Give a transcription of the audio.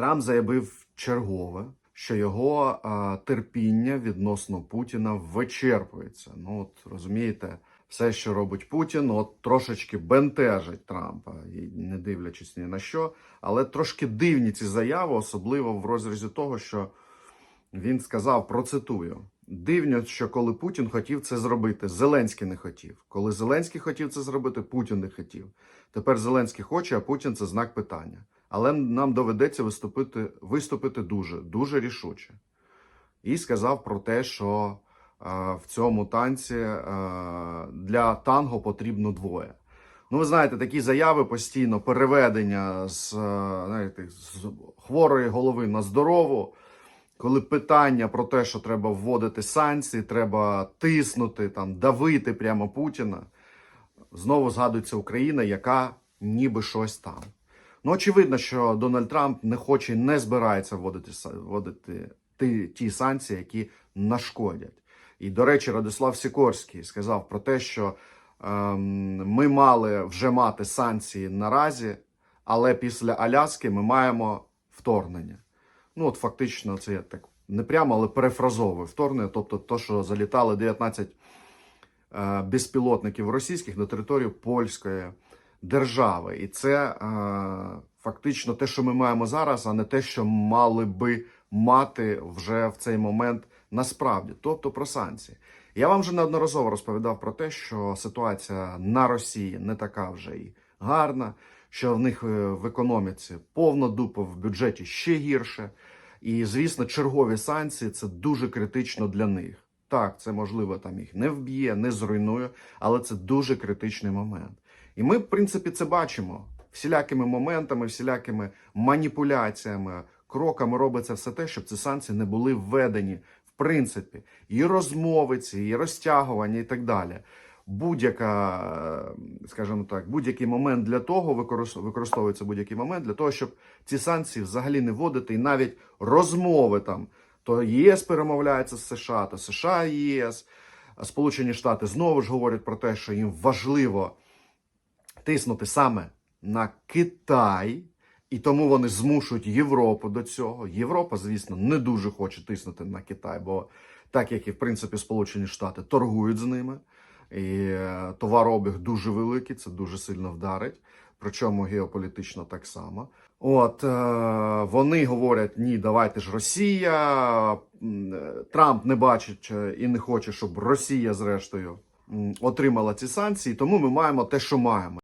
Трамп заявив чергове, що його а, терпіння відносно Путіна вичерпується. Ну от розумієте, все, що робить Путін, от трошечки бентежить Трампа, і не дивлячись ні на що. Але трошки дивні ці заяви, особливо в розрізі того, що він сказав, процитую. Дивно, що коли Путін хотів це зробити, Зеленський не хотів. Коли Зеленський хотів це зробити, Путін не хотів. Тепер Зеленський хоче, а Путін це знак питання. Але нам доведеться виступити, виступити дуже, дуже рішуче. І сказав про те, що е, в цьому танці е, для танго потрібно двоє. Ну, ви знаєте, такі заяви постійно переведення з, е, знаєте, з хворої голови на здорову. Коли питання про те, що треба вводити санкції, треба тиснути, там, давити прямо Путіна, знову згадується Україна, яка ніби щось там. Ну, очевидно, що Дональд Трамп не хоче і не збирається вводити, вводити ті, ті санкції, які нашкодять. І, до речі, Радислав Сікорський сказав про те, що ем, ми мали вже мати санкції наразі, але після Аляски ми маємо вторгнення. Ну, от фактично, це я так не прямо, але перефразовую вторгнення. Тобто, то, що залітали 19 е, безпілотників російських на територію польської держави. І це е, фактично те, що ми маємо зараз, а не те, що мали би мати вже в цей момент насправді, тобто про санкції. Я вам вже неодноразово розповідав про те, що ситуація на Росії не така вже і гарна, що в них е, в економіці повно дупа в бюджеті ще гірше. І, звісно, чергові санкції це дуже критично для них. Так, це можливо там їх не вб'є, не зруйнує, але це дуже критичний момент. І ми, в принципі, це бачимо всілякими моментами, всілякими маніпуляціями, кроками робиться все те, щоб ці санкції не були введені. В принципі, і розмови ці, і розтягування, і так далі. Будь-яка, скажімо так, будь-який момент для того використ- використовується будь-який момент для того, щоб ці санкції взагалі не вводити, і навіть розмови там то ЄС перемовляється з США, то США ЄС. Сполучені Штати знову ж говорять про те, що їм важливо тиснути саме на Китай, і тому вони змушують Європу до цього. Європа, звісно, не дуже хоче тиснути на Китай, бо так як і в принципі Сполучені Штати торгують з ними, і е, товарообіг дуже великий, це дуже сильно вдарить. Причому геополітично так само. От е, вони говорять: ні, давайте ж Росія. Е, Трамп не бачить і не хоче, щоб Росія, зрештою, отримала ці санкції. Тому ми маємо те, що маємо.